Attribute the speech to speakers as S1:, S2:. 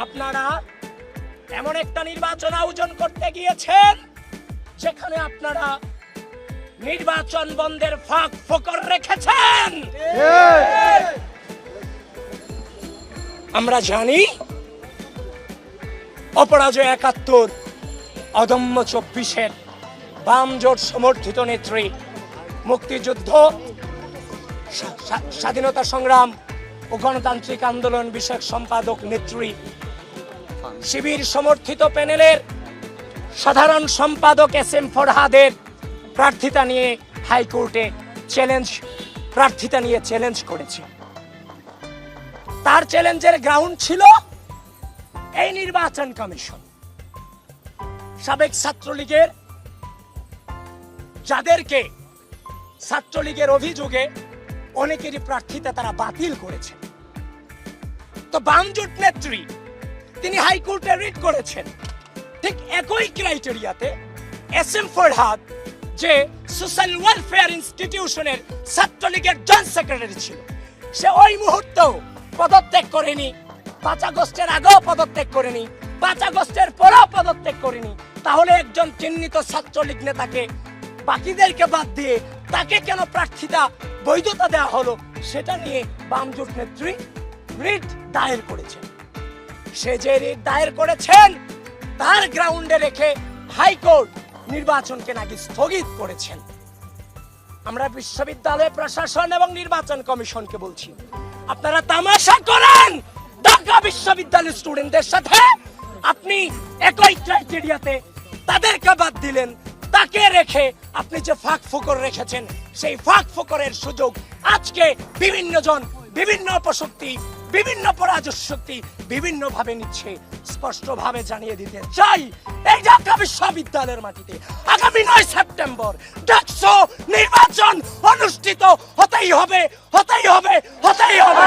S1: আপনারা এমন একটা নির্বাচন আয়োজন করতে গিয়েছেন, যেখানে আপনারা নির্বাচন বন্ধের ফাঁক ফোকর রেখেছেন। আমরা জানি অপরাজয় একাত্তর, অদম্য চব্বিশের বাম জোট সমর্থিত নেত্রী, মুক্তিযুদ্ধ, স্বা- স্বা- স্বাধীনতা সংগ্রাম ও গণতান্ত্রিক আন্দোলন বিষয়ক সম্পাদক নেত্রী শিবির সমর্থিত প্যানেলের সাধারণ সম্পাদক এস এম ফরহাদের প্রার্থিতা নিয়ে হাইকোর্টে চ্যালেঞ্জ, প্রার্থিতা নিয়ে চ্যালেঞ্জ করেছে। তার চ্যালেঞ্জের গ্রাউন্ড ছিল এই নির্বাচন কমিশন। সাবেক ছাত্রলীগের, যাদেরকে ছাত্রলীগের অভিযোগে অনেকেরই প্রার্থিতা তারা বাতিল করেছে। তো বামজোট নেত্রী তিনি হাইকোর্টে রিট করেছেন। ঠিক একই ক্রাইটেরিয়াতে এস এম ফরহাদ, যে সোশ্যাল ওয়েলফেয়ার ইনস্টিটিউশনের ছাত্রলীগের জয়েন্ট সেক্রেটারি ছিল, সে ওই মুহূর্তেও পদত্যাগ করেনি। পাঁচ আগস্টের আগেও পদত্যাগ করেনি, পাঁচ আগস্টের পরেও পদত্যাগ করেনি। তাহলে একজন চিহ্নিত ছাত্রলীগ নেতাকে বাকিদেরকে বাদ দিয়ে তাকে কেন প্রার্থিতা, বৈধতা দেওয়া হলো, সেটা নিয়ে বামজোট নেত্রী রিট দায়ের করেছেন। সে যে রিট দায়ের করেছেন, তার গ্রাউন্ডে রেখে হাইকোর্ট নির্বাচনকে নাকি স্থগিত করেছেন। আমরা বিশ্ববিদ্যালয় প্রশাসন এবং নির্বাচন কমিশনকে বলছি, আপনারা তামাশা করেন! ঢাকা বিশ্ববিদ্যালয়ের স্টুডেন্টদের সাথে আপনি একই ক্রাইটেরিয়াতে তাদেরকে বাদ দিলেন, তাকে রেখে আপনি যে ফাঁক ফুকর রেখেছেন, সেই ফাঁক ফুকরের সুযোগ আজকে বিভিন্ন জন বিভিন্ন অপশক্তি বিভিন্ন পরাজস্ব শক্তি বিভিন্ন ভাবে নিচ্ছে, স্পষ্টভাবে জানিয়ে দিতে চাই, এই ঢাকা বিশ্ববিদ্যালয়ের মাটিতে আগামী নয় সেপ্টেম্বর ডাকসো নির্বাচন অনুষ্ঠিত হতেই হবে হতেই হবে হতেই হবে।